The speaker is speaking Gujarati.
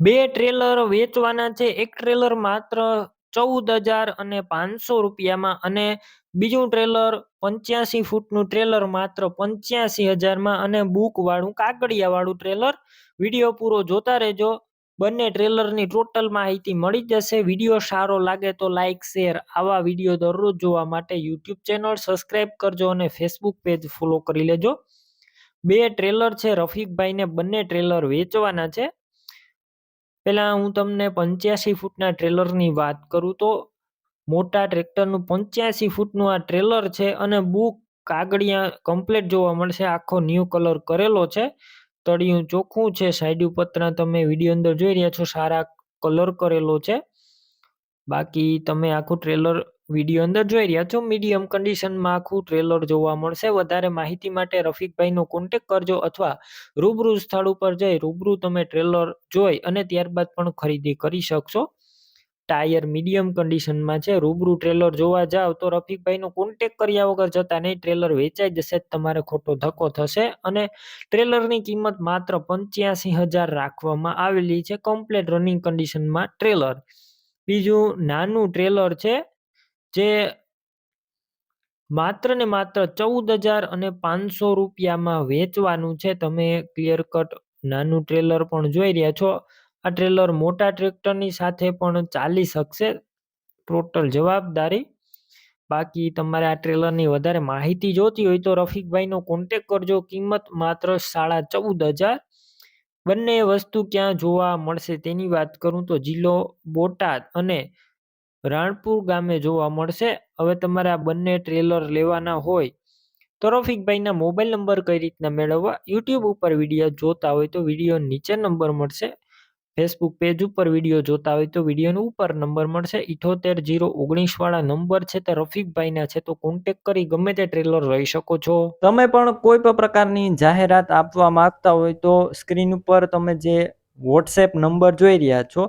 બે ટ્રેલર વેચવાના છે. એક ટ્રેલર માત્ર ચૌદ હજાર અને પાંચસો રૂપિયામાં અને બીજું ટ્રેલર પંચ્યાસી ફૂટનું ટ્રેલર માત્ર પંચ્યાસી હજારમાં અને બુકવાળું વાળું ટ્રેલર વીડિયો પૂરો જોતા રહેજો. બંને ટ્રેલરની ટોટલ માહિતી મળી જશે. વીડિયો સારો લાગે તો લાઇક શેર આવા વીડિયો દરરોજ જોવા માટે યુટ્યુબ ચેનલ સબસ્ક્રાઇબ કરજો અને ફેસબુક પેજ ફોલો કરી લેજો. બે ટ્રેલર છે. રફીકભાઈને બંને ટ્રેલર વેચવાના છે. પહેલા હું તમને પંચ્યાસી ફૂટના ટ્રેલરની વાત કરું તો મોટા ટ્રેક્ટરનું પંચ્યાસી ફૂટનું આ ટ્રેલર છે અને બુક કાગળિયા કમ્પ્લેટ જોવા મળશે. આખો ન્યૂ કલર કરેલો છે. તળિયું ચોખ્ખું છે. સાઈડ ઉપરના તમે વીડિયો અંદર જોઈ રહ્યા છો સારા કલર કરેલો છે. બાકી તમે આખું ટ્રેલર વીડિયો અંદર જોઈ રહ્યા છો. મીડિયમ કન્ડિશનમાં આખું ટ્રેલર જોવા મળશે. વધારે માહિતી માટે રફીકભાઈનો કોન્ટેક કરજો અથવા રૂબરૂ સ્થળ ઉપર જઈ રૂબરૂ તમે ટ્રેલર જોઈ અને ત્યારબાદ પણ ખરીદી કરી શકશો. ટાયર મીડિયમ કન્ડિશનમાં છે. રૂબરૂ ટ્રેલર જોવા જાવ તો રફીકભાઈનો કોન્ટેક કર્યા વગર જતા નહીં. ટ્રેલર વેચાઈ જશે તમારે ખોટો ધક્કો થશે અને ટ્રેલરની કિંમત માત્ર પંચ્યાસી હજાર રાખવામાં આવેલી છે. કમ્પ્લેટ રનિંગ કન્ડિશનમાં ટ્રેલર. બીજું નાનું ટ્રેલર છે. જે માત્ર ને માત્ર ચૌદ હજાર અને પાંચસો રૂપિયામાં વેચવાનું છે. તમે ક્લિયર કટ નાનું ટ્રેલર પણ જોઈ રહ્યા છો. આ ટ્રેલર મોટા ટ્રેક્ટરની સાથે પણ ચાલી શકશે. ટોટલ જવાબદારી. બાકી તમારે આ ટ્રેલરની વધારે માહિતી જોતી હોય તો રફીકભાઈનો કોન્ટેક કરજો. કિંમત માત્ર સાડા ચૌદ હજાર. બંને વસ્તુ ક્યાં જોવા મળશે તેની વાત કરું તો જિલ્લો બોટાદ અને રાણપુર ગામે જોવા મળશે. હવે તમારે આ બંને ટ્રેલર લેવાના હોય, તો રફીકભાઈના મોબાઈલ નંબર કઈ રીતના મેળવવા? યુટ્યુબ ઉપર વીડિયો જોતા હોય તો વીડિયો નીચે નંબર મળશે. ફેસબુક પેજ ઉપર વીડિયો જોતા હોય તો વિડીયોનો ઉપર નંબર મળશે. ઇઠોતેર જીરો ઓગણીસ વાળા નંબર છે તે રફીકભાઈના છે, તો કોન્ટેક કરી ગમે તે ટ્રેલર લઈ શકો છો. તમે પણ કોઈ પણ પ્રકારની જાહેરાત આપવા માંગતા હોય તો સ્ક્રીન ઉપર તમે જે વોટ્સએપ નંબર જોઈ રહ્યા છો